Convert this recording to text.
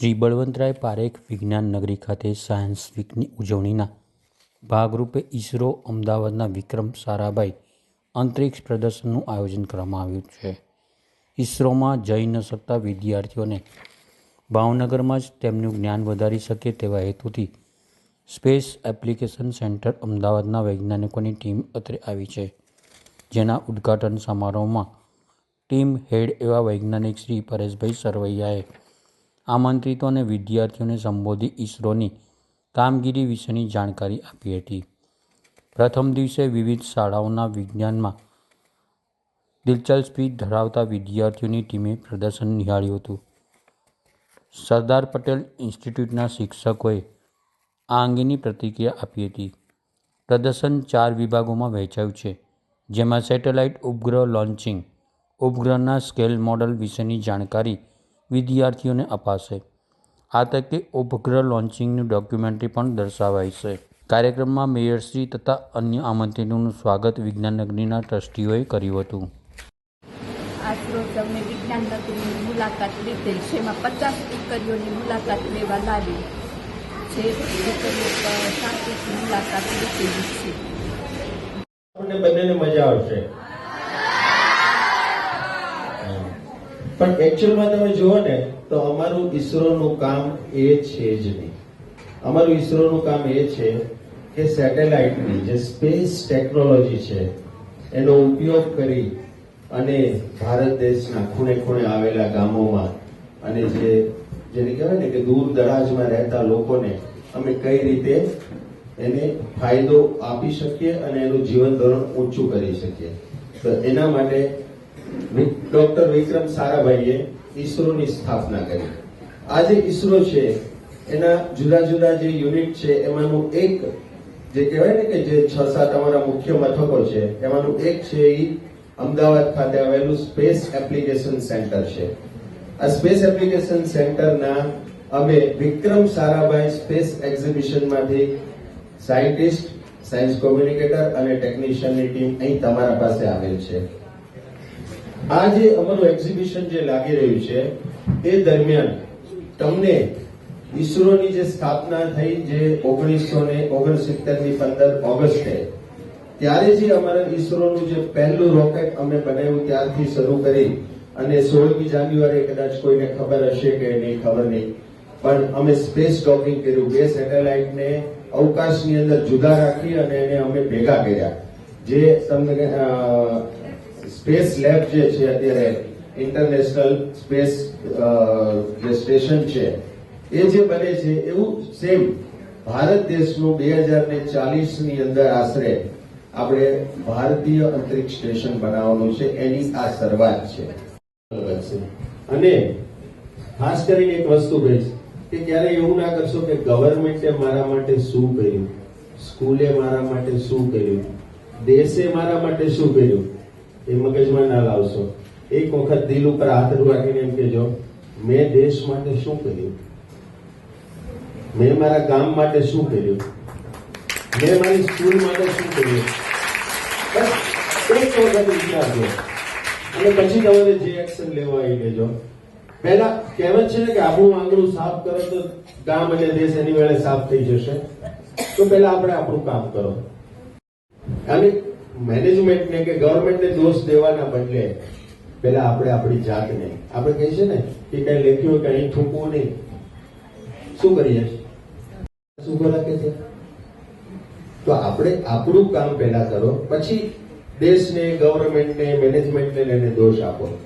શ્રી બળવંતરાય પારેખ વિજ્ઞાન નગરી ખાતે સાયન્સ વીકની ઉજવણીના ભાગરૂપે ઇસરો અમદાવાદના વિક્રમ સારાભાઈ અંતરિક્ષ પ્રદર્શનનું આયોજન કરવામાં આવ્યું છે. ઇસરોમાં જઈ ન શકતા વિદ્યાર્થીઓને ભાવનગરમાં જ તેમનું જ્ઞાન વધારી શકે તેવા હેતુથી સ્પેસ એપ્લિકેશન સેન્ટર અમદાવાદના વૈજ્ઞાનિકોની ટીમ અત્રે આવી છે. જેના ઉદ્ઘાટન સમારોહમાં ટીમ હેડ એવા વૈજ્ઞાનિક શ્રી પરેશભાઈ સરવૈયાએ આમંત્રિતો અને વિદ્યાર્થીઓને સંબોધી ઇસરોની કામગીરી વિશેની જાણકારી આપી હતી. પ્રથમ દિવસે વિવિધ શાળાઓના વિજ્ઞાનમાં દિલચસ્પી ધરાવતા વિદ્યાર્થીઓની ટીમે પ્રદર્શન નિહાળ્યું હતું. સરદાર પટેલ ઇન્સ્ટિટ્યૂટના શિક્ષકોએ આ અંગેની પ્રતિક્રિયા આપી હતી. પ્રદર્શન ચાર વિભાગોમાં વહેંચાયું છે, જેમાં સેટેલાઇટ ઉપગ્રહ લોન્ચિંગ, ઉપગ્રહના સ્કેલ મોડલ વિશેની જાણકારી વિદ્યાર્થીઓને અપાશે. આ તકે ઉપગ્રહ લોન્ચિંગનું ડોક્યુમેન્ટરી પણ દર્શાવાઈ છે. કાર્યક્રમમાં મેયરશ્રી તથા અન્ય આમંત્રિતોનું સ્વાગત વિજ્ઞાન નગરીના ટ્રસ્ટીઓએ કર્યું હતું. આજ રોજ વિજ્ઞાન નગરીની મુલાકાત લીધેલ છે. એમાં પચાસ દીકરીઓની મુલાકાત લેવા લાવી જે દીકરીઓ શાંતિથી મુલાકાત લીધેલી છે. આપણને બંનેને મજા આવશે. પણ એકચ્યુઅલમાં તમે જુઓ ને, તો અમારું ઈસરોનું કામ એ છે જ નહીં. અમારું ઈસરોનું કામ એ છે કે સેટેલાઇટની જે સ્પેસ ટેકનોલોજી છે, એનો ઉપયોગ કરી અને ભારત દેશના ખૂણે ખૂણે આવેલા ગામોમાં અને જે, જેને કહેવાય ને કે દૂર દરાજમાં રહેતા લોકોને અમે કઈ રીતે એને ફાયદો આપી શકીએ અને એનું જીવન ધોરણ ઊંચું કરી શકીએ. તો એના માટે ડોક્ટર વિક્રમ સારાભાઈએ ઈસરોની સ્થાપના કરી. આ જે ઈસરો છે, એના જુદા જુદા જે યુનિટ છે, એમાંનું એક જે કહેવાય ને કે જે છ સાત અમારા મુખ્ય મથકો છે, એમાંનું એક છે એ અમદાવાદ ખાતે આવેલું સ્પેસ એપ્લિકેશન સેન્ટર છે. આ સ્પેસ એપ્લિકેશન સેન્ટરના અમે વિક્રમ સારાભાઈ સ્પેસ એક્ઝિબિશનમાંથી સાયન્ટિસ્ટ, સાયન્સ કોમ્યુનિકેટર અને ટેકનિશિયનની ટીમ અહીં તમારા પાસે આવેલ છે. આ જે અમારું એક્ઝિબિશન જે લાગી રહ્યું છે, એ દરમિયાન તમને ઇસરોની જે સ્થાપના થઈ જે ઓગણીસો ને ઓગણસિત્તેરની પંદર ઓગસ્ટે, ત્યારે જે અમારા ઇસરોનું જે પહેલું રોકેટ અમે બનાવ્યું ત્યારથી શરૂ કરી અને સોળમી જાન્યુઆરી કદાચ કોઈને ખબર હશે કે નહીં, ખબર નહીં. પણ અમે સ્પેસ ડોકિંગ કર્યું, બે સેટેલાઇટને અવકાશની અંદર જુદા રાખી અને એને અમે ભેગા કર્યા. જે તમને સ્પેસ લેબ જે છે અત્યારે ઇન્ટરનેશનલ સ્પેસ જે સ્ટેશન છે, એ જે બને છે, એવું સેમ ભારત દેશનું બે હજાર ને ચાલીસની અંદર આશરે આપણે ભારતીય અંતરિક્ષ સ્ટેશન બનાવવાનું છે, એની આ શરૂઆત છે. અને ખાસ કરીને એક વસ્તુ કહીશ કે ક્યારે એવું ના કરશો કે ગવર્મેન્ટે મારા માટે શું કર્યું? સ્કૂલે મારા માટે શું કર્યું? દેશે મારા માટે શું કર્યું? એ મગજમાં ના લાવશો. એક વખત દિલ ઉપર હાથ રાખીને એમ કેજો મેં દેશ માટે શું કર્યું? મેં મારા ગામ માટે શું કર્યું? મેં મારી સ્કૂલ માટે શું કર્યું? એક વખત વિચારજો અને પછી તમારે જે એક્શન લેવા એ લેજો. પહેલા કહેવત છે ને કે આપણું આંગણું સાફ કરો તો ગામ અને દેશ એની વેળે સાફ થઈ જશે. તો પહેલા આપણે આપણું કામ કરો. અને મેનેજમેન્ટને કે ગવર્મેન્ટને દોષ દેવાના બદલે પેલા આપણે આપણી જાતને, આપણે કહીએ છીએ ને કે કઈ લેખ્યું હોય કે અહીં થૂકવું નહીં. શું કરીએ? શું રાખે છે? તો આપણે આપણું કામ પહેલા કરો, પછી દેશને ગવર્મેન્ટને મેનેજમેન્ટને લઈને દોષ આપો.